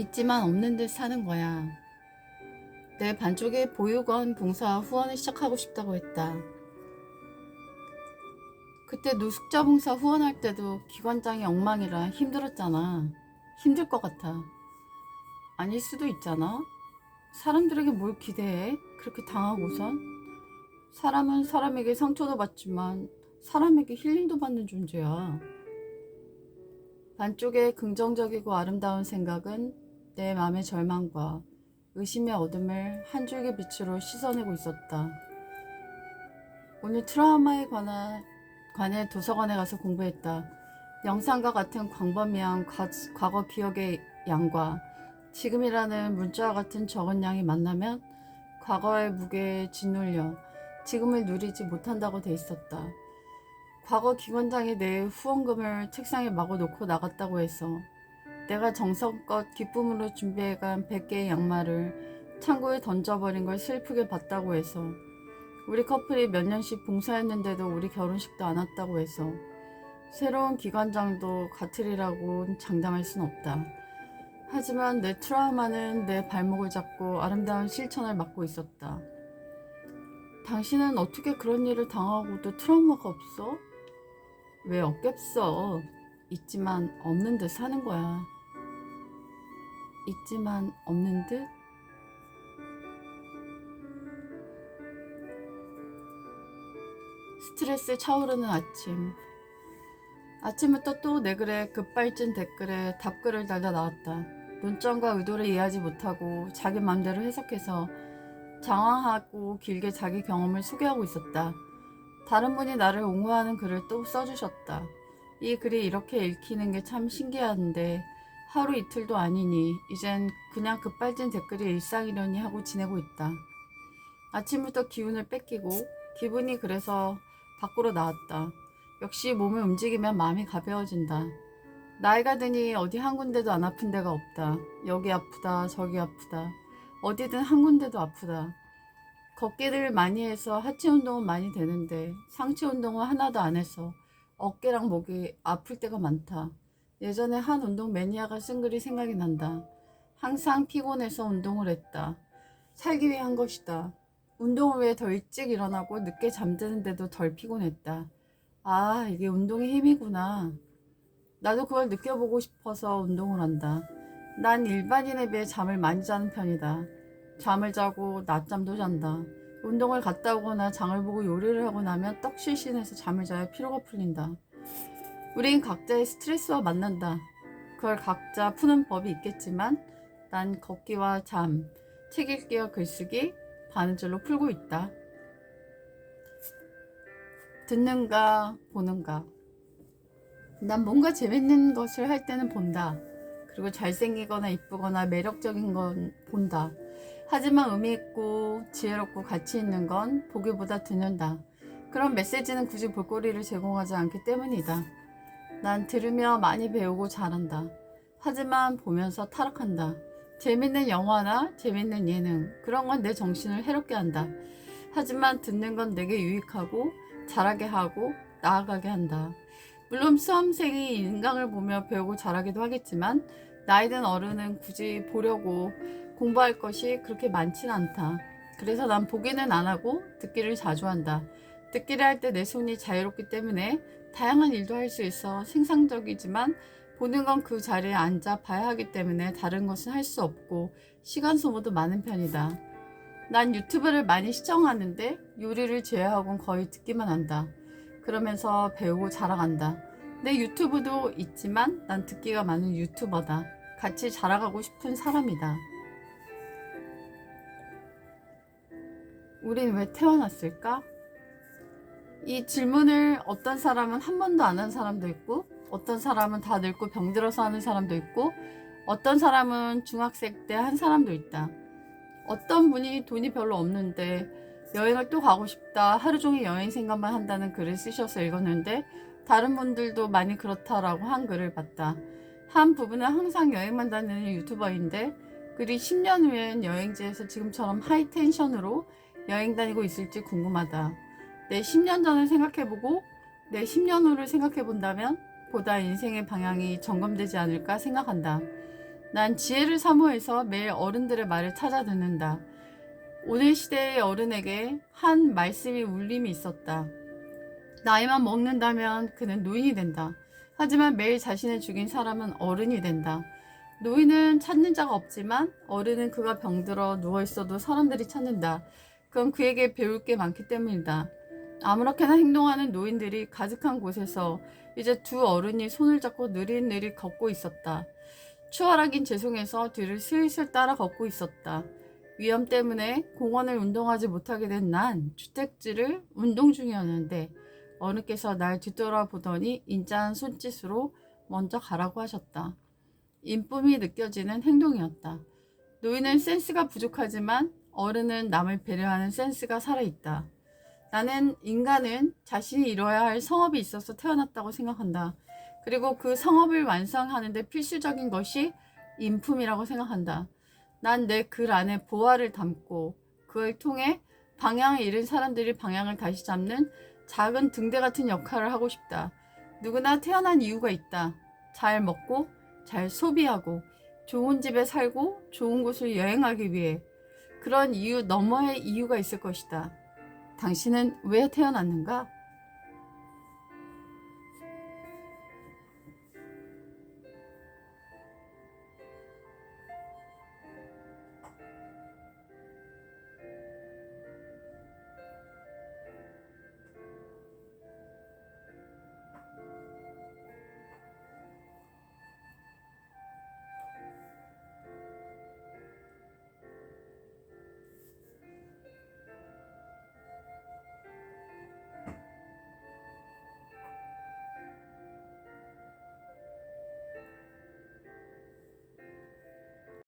있지만 없는 듯 사는 거야. 내 반쪽에 보육원 봉사 후원을 시작하고 싶다고 했다. 그때 노숙자 봉사 후원할 때도 기관장이 엉망이라 힘들었잖아. 힘들 것 같아. 아닐 수도 있잖아. 사람들에게 뭘 기대해? 그렇게 당하고선? 사람은 사람에게 상처도 받지만 사람에게 힐링도 받는 존재야. 반쪽에 긍정적이고 아름다운 생각은 내 마음의 절망과 의심의 어둠을 한 줄기 빛으로 씻어내고 있었다. 오늘 트라우마에 관한, 관해 도서관에 가서 공부했다. 영상과 같은 광범위한 과, 과거 기억의 양과 지금이라는 문자와 같은 적은 양이 만나면 과거의 무게에 짓눌려 지금을 누리지 못한다고 돼 있었다. 과거 기관장이 내 후원금을 책상에 마구 놓고 나갔다고 해서 내가 정성껏 기쁨으로 준비해간 100개의 양말을 창고에 던져버린 걸 슬프게 봤다고 해서 우리 커플이 몇 년씩 봉사했는데도 우리 결혼식도 안 왔다고 해서 새로운 기관장도 같으리라고 장담할 순 없다. 하지만 내 트라우마는 내 발목을 잡고 아름다운 실천을 맡고 있었다. 당신은 어떻게 그런 일을 당하고도 트라우마가 없어? 왜 없겠어? 있지만 없는 듯 사는 거야. 있지만 없는 듯? 스트레스 차오르는 아침. 아침부터 또 내 글에 급발진 댓글에 답글을 달다 나왔다. 논점과 의도를 이해하지 못하고 자기 맘대로 해석해서 장황하고 길게 자기 경험을 소개하고 있었다. 다른 분이 나를 옹호하는 글을 또 써주셨다. 이 글이 이렇게 읽히는 게 참 신기한데 하루 이틀도 아니니 이젠 그냥 급발진 댓글이 일상이려니 하고 지내고 있다. 아침부터 기운을 뺏기고 기분이 그래서 밖으로 나왔다. 역시 몸을 움직이면 마음이 가벼워진다. 나이가 드니 어디 한 군데도 안 아픈 데가 없다. 여기 아프다, 저기 아프다. 어디든 한 군데도 아프다. 걷기를 많이 해서 하체 운동은 많이 되는데 상체 운동은 하나도 안 해서 어깨랑 목이 아플 때가 많다. 예전에 한 운동 매니아가 쓴 글이 생각이 난다. 항상 피곤해서 운동을 했다. 살기 위해 한 것이다. 운동을 위해 더 일찍 일어나고 늦게 잠드는데도 덜 피곤했다. 아, 이게 운동의 힘이구나. 나도 그걸 느껴보고 싶어서 운동을 한다. 난 일반인에 비해 잠을 많이 자는 편이다. 잠을 자고 낮잠도 잔다. 운동을 갔다 오거나 장을 보고 요리를 하고 나면 떡실신해서 잠을 자야 피로가 풀린다. 우린 각자의 스트레스와 만난다. 그걸 각자 푸는 법이 있겠지만 난 걷기와 잠, 책 읽기와 글쓰기, 바느질로 풀고 있다. 듣는가, 보는가. 난 뭔가 재밌는 것을 할 때는 본다. 그리고 잘생기거나 이쁘거나 매력적인 건 본다. 하지만 의미 있고 지혜롭고 가치 있는 건 보기보다 듣는다. 그런 메시지는 굳이 볼거리를 제공하지 않기 때문이다. 난 들으며 많이 배우고 잘한다. 하지만 보면서 타락한다. 재밌는 영화나 재밌는 예능, 그런 건 내 정신을 해롭게 한다. 하지만 듣는 건 내게 유익하고 잘하게 하고 나아가게 한다. 물론 수험생이 인강을 보며 배우고 잘하기도 하겠지만 나이든 어른은 굳이 보려고 공부할 것이 그렇게 많진 않다. 그래서 난 보기는 안 하고 듣기를 자주 한다. 듣기를 할 때 내 손이 자유롭기 때문에 다양한 일도 할 수 있어 생산적이지만 보는 건 그 자리에 앉아 봐야 하기 때문에 다른 것은 할 수 없고 시간 소모도 많은 편이다. 난 유튜브를 많이 시청하는데 요리를 제외하고는 거의 듣기만 한다. 그러면서 배우고 자라간다. 내 유튜브도 있지만 난 듣기가 많은 유튜버다. 같이 자라가고 싶은 사람이다. 우린 왜 태어났을까? 이 질문을 어떤 사람은 한 번도 안 한 사람도 있고, 어떤 사람은 다 늙고 병들어서 하는 사람도 있고, 어떤 사람은 중학생 때 한 사람도 있다. 어떤 분이 돈이 별로 없는데 여행을 또 가고 싶다. 하루 종일 여행 생각만 한다는 글을 쓰셔서 읽었는데 다른 분들도 많이 그렇다라고 한 글을 봤다. 한 부분은 항상 여행만 다니는 유튜버인데 글이 10년 후엔 여행지에서 지금처럼 하이텐션으로 여행 다니고 있을지 궁금하다. 내 10년 전을 생각해보고 내 10년 후를 생각해본다면 보다 인생의 방향이 점검되지 않을까 생각한다. 난 지혜를 사모해서 매일 어른들의 말을 찾아 듣는다. 오늘 시대의 어른에게 한 말씀이 울림이 있었다. 나이만 먹는다면 그는 노인이 된다. 하지만 매일 자신을 죽인 사람은 어른이 된다. 노인은 찾는 자가 없지만 어른은 그가 병들어 누워 있어도 사람들이 찾는다. 그건 그에게 배울 게 많기 때문이다. 아무렇게나 행동하는 노인들이 가득한 곳에서 이제 두 어른이 손을 잡고 느릿느릿 걷고 있었다. 추월하긴 죄송해서 뒤를 슬슬 따라 걷고 있었다. 위험 때문에 공원을 운동하지 못하게 된 난 주택지를 운동 중이었는데 어른께서 날 뒤돌아보더니 인자한 손짓으로 먼저 가라고 하셨다. 인품이 느껴지는 행동이었다. 노인은 센스가 부족하지만 어른은 남을 배려하는 센스가 살아있다. 나는 인간은 자신이 이뤄야 할 성업이 있어서 태어났다고 생각한다. 그리고 그 성업을 완성하는데 필수적인 것이 인품이라고 생각한다. 난 내 글 안에 보화를 담고 그걸 통해 방향을 잃은 사람들이 방향을 다시 잡는 작은 등대 같은 역할을 하고 싶다. 누구나 태어난 이유가 있다. 잘 먹고, 잘 소비하고, 좋은 집에 살고, 좋은 곳을 여행하기 위해. 그런 이유 너머의 이유가 있을 것이다. 당신은 왜 태어났는가?